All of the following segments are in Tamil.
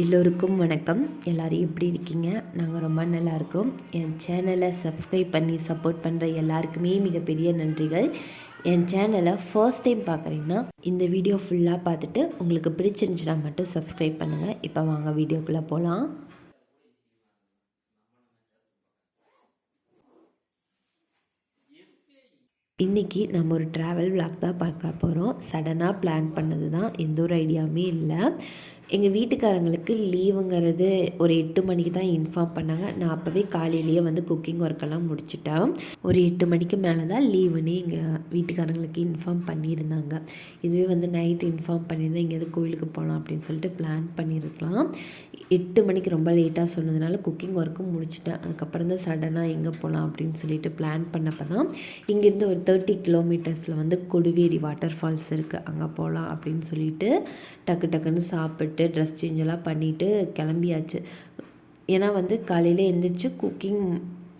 எல்லோருக்கும் வணக்கம். எல்லோரும் எப்படி இருக்கீங்க? நாங்கள் ரொம்ப நல்லா இருக்கிறோம். என் சேனலை சப்ஸ்கிரைப் பண்ணி சப்போர்ட் பண்ணுற எல்லாருக்குமே மிகப்பெரிய நன்றிகள். என் சேனலை ஃபர்ஸ்ட் டைம் பார்க்குறீங்கன்னா இந்த வீடியோ ஃபுல்லாக பார்த்துட்டு உங்களுக்கு பிடிச்சிருந்துச்சுன்னா மட்டும் சப்ஸ்கிரைப் பண்ணுங்கள் இப்போ வாங்க வீடியோக்குள்ளே போகலாம் இன்றைக்கி நம்ம ஒரு ட்ராவல் விளாக் தான் பார்க்க போகிறோம் சடனாக பிளான் பண்ணது தான் எந்த ஒரு ஐடியாவுமே இல்லை. எங்கள் வீட்டுக்காரங்களுக்கு லீவுங்கிறது ஒரு எட்டு மணிக்கு தான் இன்ஃபார்ம் பண்ணாங்க. நான் அப்போவே காலையிலேயே வந்து குக்கிங் ஒர்க்கெல்லாம் முடிச்சிட்டேன். ஒரு எட்டு மணிக்கு மேலே தான் லீவுன்னு எங்கள் வீட்டுக்காரங்களுக்கு இன்ஃபார்ம் பண்ணியிருந்தாங்க. இதுவே வந்து நைட் இன்ஃபார்ம் பண்ணியிருந்தேன். எங்கேயாவது கோயிலுக்கு போகலாம் அப்படின்னு சொல்லிட்டு பிளான் பண்ணியிருக்கலாம். எட்டு மணிக்கு ரொம்ப லேட்டாக சொன்னதுனால குக்கிங் ஒர்க்கும் முடிச்சிட்டேன். அதுக்கப்புறம் தான் சடனாக எங்கே போகலாம் அப்படின்னு சொல்லிட்டு பிளான் பண்ணப்போ தான் இங்கேருந்து ஒரு தேர்ட்டி கிலோமீட்டர்ஸில் வந்து கொடுவேரி வாட்டர் ஃபால்ஸ் இருக்குது அங்கே போகலாம் அப்படின்னு சொல்லிட்டு டக்கு டக்குன்னு சாப்பிட்டு ட்ரெஸ் சேஞ்செல்லாம் பண்ணிவிட்டு கிளம்பியாச்சு. ஏன்னா வந்து காலையில் எழுந்திரிச்சு குக்கிங்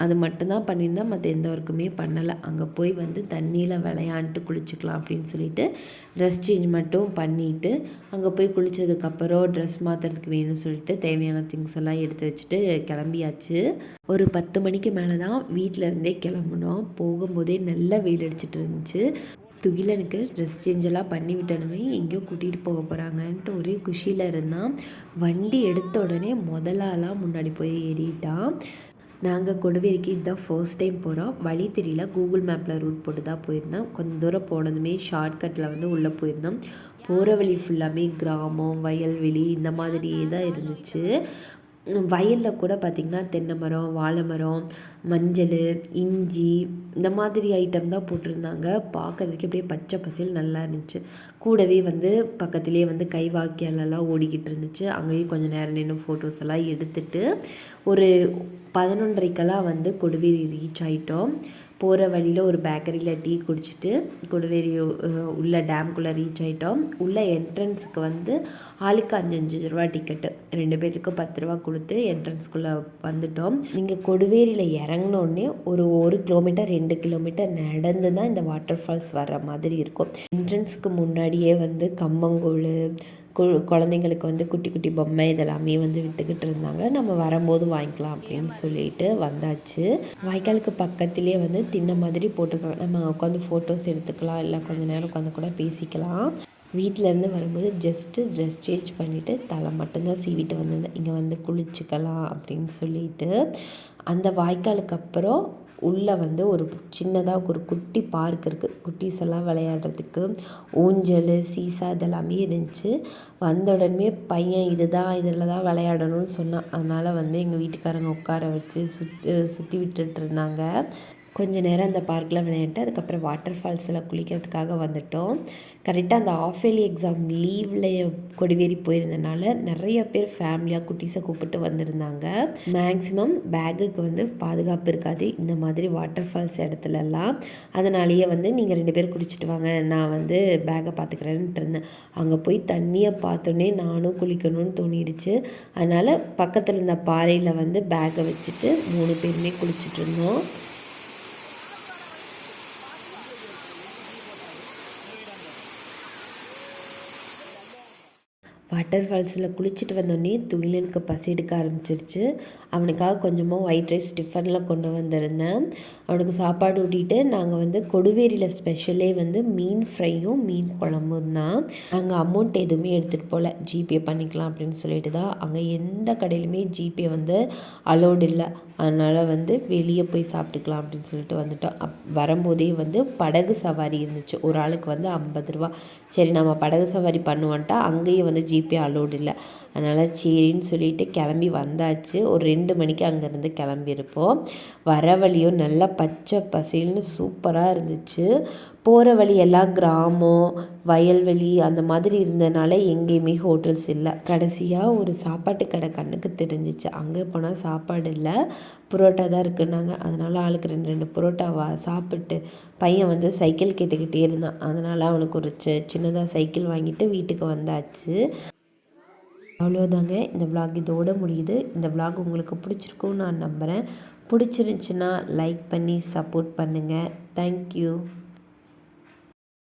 அது மட்டும்தான் பண்ணியிருந்தேன் மற்ற எந்த ஒர்க்குமே பண்ணலை. அங்கே போய் வந்து தண்ணியில் விளையாண்ட்டு குளிச்சுக்கலாம் அப்படின்னு சொல்லிட்டு ட்ரெஸ் சேஞ்ச் மட்டும் பண்ணிவிட்டு அங்கே போய் குளித்ததுக்கப்புறம் ட்ரெஸ் மாற்றுறதுக்கு வேணும்னு சொல்லிட்டு தேவையான திங்ஸ் எல்லாம் எடுத்து வச்சுட்டு கிளம்பியாச்சு. ஒரு பத்து மணிக்கு மேலே தான் வீட்டிலருந்தே கிளம்புனோம். போகும்போதே நல்லா வெயில் அடிச்சிட்டு இருந்துச்சு. துகிலனுக்கு ட்ரெஸ் சேஞ்செல்லாம் பண்ணி விட்டனுமே எங்கேயோ கூட்டிகிட்டு போக போகிறாங்கன்ட்டு ஒரே குஷியில் இருந்தான். வண்டி எடுத்த உடனே முதலாலாம் முன்னாடி போய் ஏறிட்டான். நாங்கள் கொடுவேரிக்கு இதுதான் ஃபர்ஸ்ட் டைம் போகிறோம் வழி தெரியல கூகுள் மேப்பில் ரூட் போட்டு தான் போயிருந்தோம். கொஞ்சம் தூரம் போனதுமே ஷார்ட்கட்டில் வந்து உள்ளே போயிருந்தோம். போகிற வழி ஃபுல்லாமே கிராமம் வயல்வெளி இந்த மாதிரியே தான் இருந்துச்சு. வயலில் கூட பார்த்திங்கன்னா தென்னை மரம் வாழை மரம் மஞ்சள் இஞ்சி இந்த மாதிரி ஐட்டம் தான் போட்டிருந்தாங்க. பார்க்குறதுக்கு அப்படியே பச்சை பசேல் நல்லா இருந்துச்சு. கூடவே வந்து பக்கத்துலேயே வந்து கை வாக்கியாலெல்லாம் ஓடிக்கிட்டு இருந்துச்சு. அங்கேயும் கொஞ்சம் நேரம் நின்று ஃபோட்டோஸ் எல்லாம் எடுத்துட்டு ஒரு பதினொன்றரைக்கெல்லாம் வந்து கொடுவேரி ரீச் ஆகிட்டோம் போகிற வழியில் ஒரு பேக்கரியில் டீ குடிச்சிட்டு கொடுவேரி உள்ள டேம்குள்ளே ரீச் ஆகிட்டோம் உள்ள என்ட்ரன்ஸுக்கு வந்து ஆளுக்கு அஞ்சஞ்சு ரூபா டிக்கெட்டு ரெண்டு பேர்த்துக்கும் பத்து ரூபா கொடுத்து என்ட்ரன்ஸ்குள்ளே வந்துட்டோம். நீங்கள் கொடுவேரியில் இறங்கினோடனே ஒரு ஒரு கிலோமீட்டர் ரெண்டு கிலோமீட்டர் நடந்து தான் இந்த வாட்டர் ஃபால்ஸ் வர்ற மாதிரி இருக்கும். என்ட்ரன்ஸுக்கு முன்னாடியே வந்து கம்மங்கூழ் கு குழந்தைங்களுக்கு வந்து குட்டி குட்டி பொம்மை இதெல்லாமே வந்து விற்றுக்கிட்டு இருந்தாங்க. நம்ம வரும்போது வாங்கிக்கலாம் அப்படின்னு சொல்லிட்டு வந்தாச்சு. வாய்க்காலுக்கு பக்கத்துலேயே வந்து தின்ன மாதிரி போட்டிருக்காங்க. நம்ம உட்காந்து ஃபோட்டோஸ் எடுத்துக்கலாம். இல்லை கொஞ்சம் நேரம் உட்காந்து கூட பேசிக்கலாம். வீட்டிலேருந்து வரும்போது ஜஸ்ட்டு ட்ரெஸ் சேஞ்ச் பண்ணிவிட்டு தலை மட்டும்தான் சீவிட்டு வந்திருந்தேன். இங்கே வந்து குளிச்சுக்கலாம் அப்படின்னு சொல்லிட்டு. அந்த வாய்க்காலுக்கு அப்புறம் உள்ளே வந்து ஒரு சின்னதாக ஒரு குட்டி பார்க் இருக்குது குட்டீஸ் எல்லாம் விளையாடுறதுக்கு ஊஞ்சல் சீசா இதெல்லாமே இருந்துச்சு. வந்த உடனே பையன் இதுதான் இதில் தான் விளையாடணும்னு சொன்னான். அதனால் வந்து எங்கள் வீட்டுக்காரங்க உட்கார வச்சு சுற்றி சுற்றி விட்டுட்டு இருந்தாங்க. கொஞ்சம் நேரம் அந்த பார்க்கில் விளையாண்டு அதுக்கப்புறம் வாட்டர் ஃபால்ஸில் குளிக்கிறதுக்காக வந்துட்டோம். கரெக்டாக அந்த ஆஃப் இயர்லி எக்ஸாம் லீவில் கொடிவேரி போயிருந்தனால நிறைய பேர் ஃபேமிலியாக குட்டீஸை கூப்பிட்டு வந்திருந்தாங்க. மேக்ஸிமம் பேக்குக்கு வந்து பாதுகாப்பு இருக்காது. இந்த மாதிரி வாட்டர் ஃபால்ஸ் இடத்துலலாம். அதனாலேயே வந்து நீங்கள் ரெண்டு பேர் குடிச்சிட்டு வாங்க. நான் வந்து பேக்கை பார்த்துக்கிறேன்ட்டு இருந்தேன். அங்கே போய் தண்ணியை பார்த்தோன்னே நானும் குளிக்கணும்னு தோணிடுச்சு. அதனால் பக்கத்தில் இருந்த பாறையில் வந்து பேக்கை வச்சுட்டு மூணு பேருமே குளிச்சுட்டு இருந்தோம். வாட்டர் ஃபால்ஸில் குளிச்சுட்டு வந்தோடனே துயிலனுக்கு பசி எடுக்க ஆரம்பிச்சிருச்சு. அவனுக்காக கொஞ்சமாக ஒயிட் ரைஸ் டிஃபனில் கொண்டு வந்திருந்தேன். அவனுக்கு சாப்பாடு ஊட்டிட்டு நாங்கள் வந்து கொடுவேரியில் ஸ்பெஷலே வந்து மீன் ஃப்ரையும் மீன் குழம்பும் தான். நாங்கள் அமௌண்ட் எதுவுமே எடுத்துகிட்டு போகல ஜிபே பண்ணிக்கலாம் அப்படின்னு சொல்லிட்டு தான். அங்கே எந்த கடையிலுமே ஜிபே வந்து அலோடு இல்லை. அதனால் வந்து வெளியே போய் சாப்பிட்டுக்கலாம் அப்படின்னு சொல்லிட்டு வந்துட்டோம். அப் வரும்போதே வந்து படகு சவாரி இருந்துச்சு. ஒரு ஆளுக்கு வந்து ஐம்பது ரூபா. சரி நம்ம படகு சவாரி பண்ணுவோன்ட்டா அங்கேயே வந்து ஜிபே அலோடு இல்லை. அதனால் சரின்னு சொல்லிட்டு கிளம்பி வந்தாச்சு. ஒரு ரெண்டு மணிக்கு அங்கேருந்து கிளம்பியிருப்போம். வர வழியும் நல்லா பச்சை பசேல்னு சூப்பராக இருந்துச்சு. போகிற வழி எல்லாம் கிராமம் வயல்வெளி அந்த மாதிரி இருந்தனால எங்கேயுமே ஹோட்டல்ஸ் இல்லை. கடைசியாக ஒரு சாப்பாட்டு கடை கண்ணுக்கு தெரிஞ்சிச்சு. அங்கே போனால் சாப்பாடு இல்லை. புரோட்டா தான் இருக்குன்னாங்க. அதனால் ஆளுக்கு ரெண்டு ரெண்டு புரோட்டா வா சாப்பிட்டு பையன் வந்து சைக்கிள் கேட்டுக்கிட்டே இருந்தான். அதனால் அவனுக்கு ஒரு சின்னதாக சைக்கிள் வாங்கிட்டு வீட்டுக்கு வந்தாச்சு. அவ்வளோதாங்க இந்த விலாக் இதோட முடியுது. இந்த விலாக் உங்களுக்கு பிடிச்சிருக்கும்னு நான் நம்புகிறேன் பிடிச்சிருந்துச்சின்னா லைக் பண்ணி சப்போர்ட் பண்ணுங்கள் தேங்க்யூ